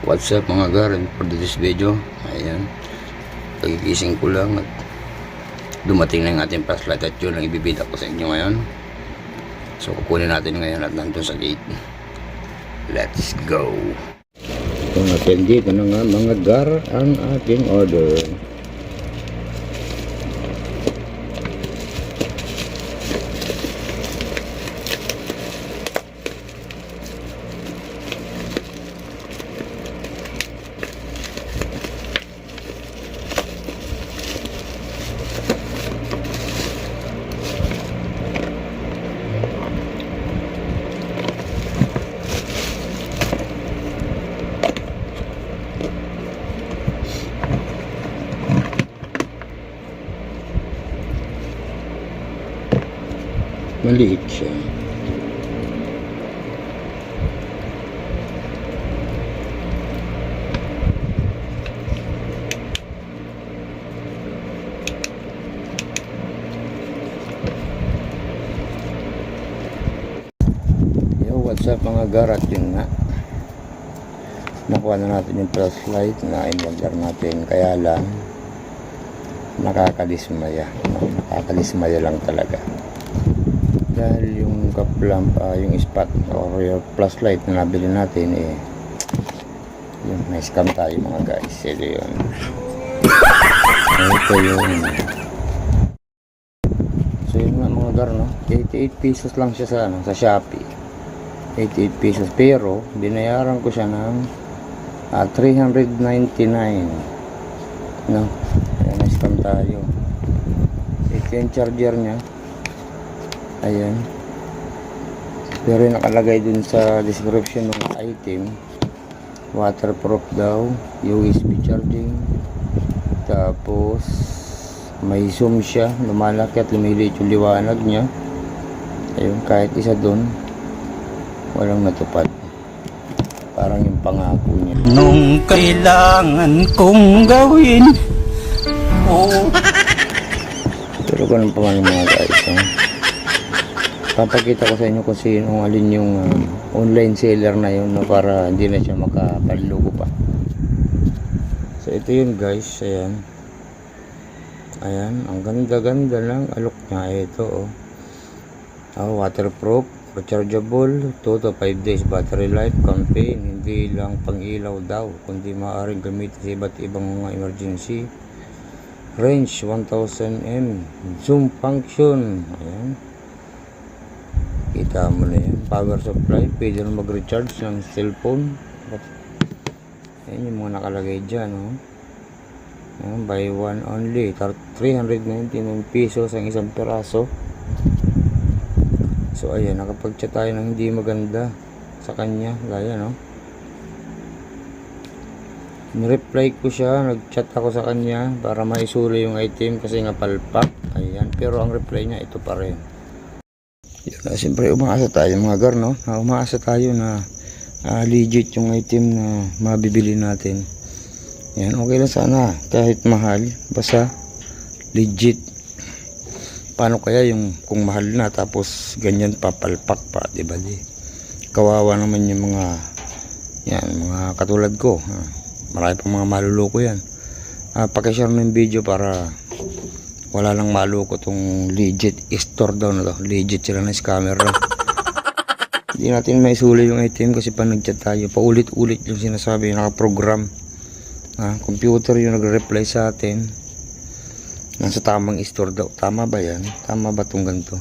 What's up mga gar and for this video? Ayan. Pagigising ko lang at Dumating na yung ating flashlight at yun ang ibibida ko sa inyo ngayon. So kukunin natin ngayon at nandun sa gate. Let's go! Ito natin dito na nga mga gar ang ating order Maliit siya. Yo, what's up mga garat? Yun nga. Nakuha na natin yung flashlight na inwaglar natin. Kaya lang Nakakadismaya? Nakakadismaya lang talaga Dahil yung kaplamp ah, Yung spot or yung flashlight na nabili natin eh Yung may scam tayo mga guys. Ito yun. Ito yun. So yun nga mga gar no? 88 pesos lang siya sa, ano, sa Shopee. 88 pesos. Pero binayaran ko siya ng ah, 399 no? Ayan na-scam tayo. Ito yung charger nya ayan. Pero yung nakalagay dun sa description ng item waterproof daw USB charging tapos may zoom siya lumalaki at lumiliit yung liwanag niya. Ayun kahit isa dun walang natupad. Parang yung pangako niya. Nung kailangan kong gawin Oh pero ganun pa man mga guys ha? Papakita ko sa inyo kung sino alin yung um, online seller na yun no, para hindi na siya makapanlugo pa so ito yun guys ayan ayan ang ganda ganda lang alok niya ito oh Ah, waterproof, rechargeable, 2 to 5 days battery life campaign. Hindi lang pang ilaw daw, kundi maaaring gamitin sa iba't ibang mga emergency. Range 1000 m. Zoom function. Ayan. Kita mo na yan. Power supply. Pwede na mag-recharge ng cellphone. Ayan yung mga nakalagay dyan. Oh. Ayan, buy one only. Tar- 399 pesos ang isang peraso. So ayan, nakapag-chat tayo ng hindi maganda sa kanya, gaya no. Ni-reply ko siya, nag-chat ako sa kanya para maisuli yung item kasi nga palpak. Ayan, pero ang reply niya ito pa rin. Yun siyempre umaasa tayo mga gar, no? Na umaasa tayo na ah, legit yung item na mabibili natin. Yan, okay lang sana. Kahit mahal, basta legit paano kaya yung kung mahal na tapos ganyan papalpak pa di ba di kawawa naman yung mga yan mga katulad ko ha. marami pang mga maluloko yan ah, pakishare ng video para wala lang maloko tong legit store daw na to legit sila na scammer daw hindi natin may suli yung item kasi pa nagchat tayo paulit-ulit yung sinasabi nakaprogram ha, computer yung nagre-reply sa atin nasa tamang store daw. Tama ba yan? Tama ba itong ganito?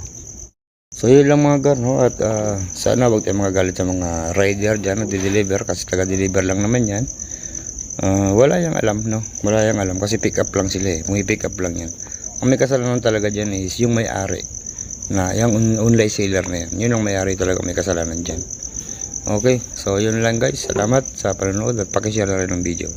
So yun lang mga gar, no? At ah, sana wag tayo mga galit sa mga rider dyan na deliver kasi taga-deliver lang naman yan. Ah, wala yang alam, no? Wala yang alam kasi pick up lang sila eh. Kung i-pick up lang yan. Ang may kasalanan talaga dyan is yung may-ari na yung on- online seller na yan. Yun ang may-ari talaga may kasalanan dyan. Okay, so yun lang guys. Salamat sa panonood at pakishare na rin ng video.